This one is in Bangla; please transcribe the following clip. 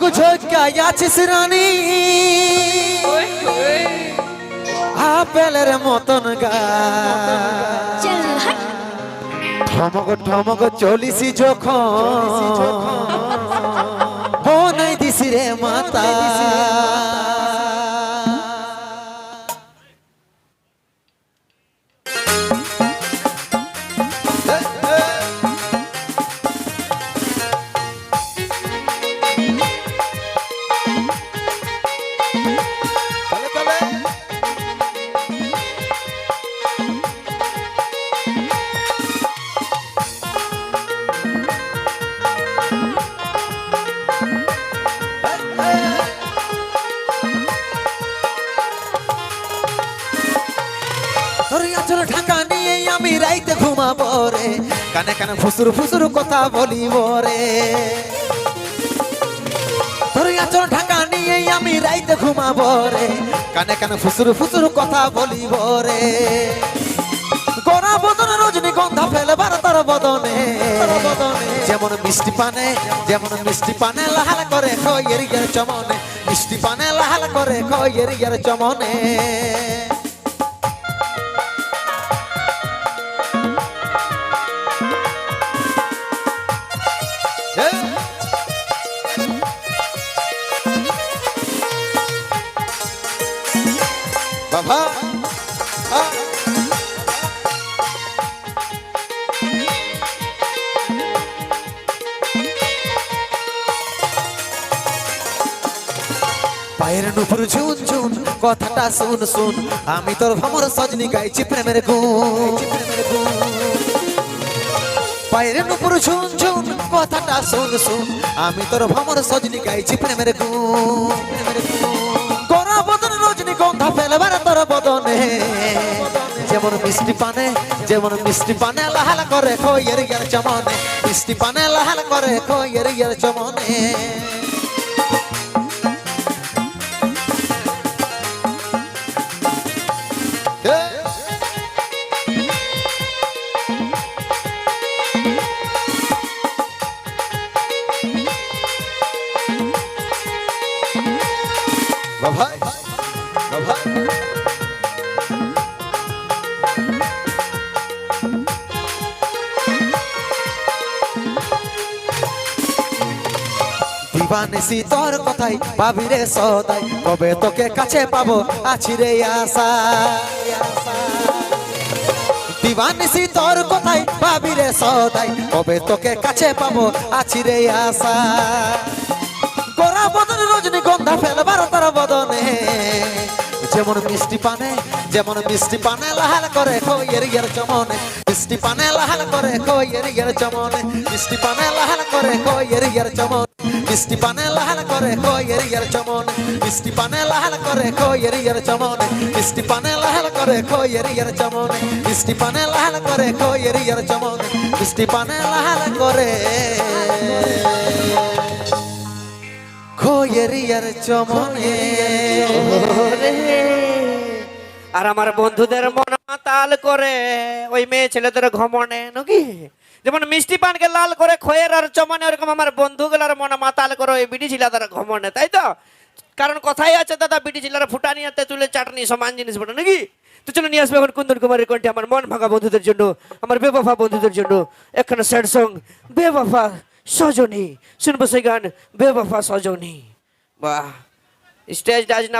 ঝক ঝকাই আছিস রানী আপেলের মতন গা ঠমক ঠমক চলিসি যখন বনাই দিছি রে মাতা আঁচল ঢাকা নিয়ে আমি রাইতে ঘুমাবো রে। কানে কানে ফুসুর ফুসুর কথা বলিব রে। তোর আঁচল ঢাকা নিয়ে আমি রাইতে ঘুমাবো রে। কানে কানে ফুসুর ফুসুর কথা বলিব রে। গোরা বদন রজনী গন্ধা ফেলবার তার বদনে। যেমন মিষ্টি পানে, যেমন মিষ্টি পানে লাহাল করে খয়ের ইয়ার চমনে। মিষ্টি পানে লাহাল করে খয়ের ইয়ার চমনে। বাবা। পায়ের নুপুর ঝুন ঝুন, কথাটা শুন শুন, আমি তোর ভ্রমর সজনি গাইছি প্রেমের গুণ। পায়ের নুপুর ঝুন ঝুন, কথাটা শুন শুন, আমি তোর ভ্রমর সজনি গাইছি প্রেমের গুণ। বদন রজনী গন্ধা ফেলবার তোর বদনে। যেমন মিষ্টি পানে, যেমন মিষ্টি পানে লাহাল করে খয়ের ইয়ার চমনে। মিষ্টি পানে লাহাল করে খয়ের ইয়ার চমনে। বাবা দিবানিসি তোর কথাই পাবি রে সদাই, কবে তোকে কাছে পাবো, আছি রে আশা দিবানিসি তোর কথাই পাবি রে সদাই, কবে তোকে কাছে পাবো, আছি রে আশা গোরা বদন রজনী গন্ধা ফেলবার তার বদনে। যেমন মিষ্টি পানে, যেমন মিষ্টি পানে লাহাল করে খইয়ের ইয়ার চমনে। মিষ্টি পানে লাহাল করে খইয়ের ইয়ার চমনে, মিষ্টি পানে লাহাল করে খইয়ের ইয়ার চমনে। মিষ্টি পানে লাহাল করে খইয়ের ইয়ার চমনে। মিষ্টি পানে লাহাল করে খইয়ের ইয়ার চমনে। মিষ্টি পানে লাহাল করে খইয়ের ইয়ার চমনে। মিষ্টি পানে লাহাল করে খইয়ের ইয়ার চমনে। মিষ্টি পানে লাহাল করে খইয়ের ইয়ার চমনে। আর আমার বন্ধুদের মন মাতাল করে ওই মেয়ে ছেলেদের ঘমনে, নাকি? যেমন মিষ্টি পানকে লাল করে খয়ের আর চমনে, ওরকম আমার বন্ধুগুলার মন মাতাল করে ওই বিড়ি ছিলাদের ঘমনে, তাই তো? কারণ কথাই আছে দাদা, বিড়ি ছিলার ফুটানি আর তেঁতুলের চাটনি, সমান জিনিস বলে নাকি? তো চলো নিয়ে আসবে এখন কুন্দন কুমারের কণ্ঠে আমার মন ভাঙা বন্ধুদের জন্য, আমার বেবাফা বন্ধুদের জন্য এখানে স্যাড সং, বেবাফা সজনী। শুনব সেই গান, বেবাফা সজনী। বাহ, স্টেজ ডাজ না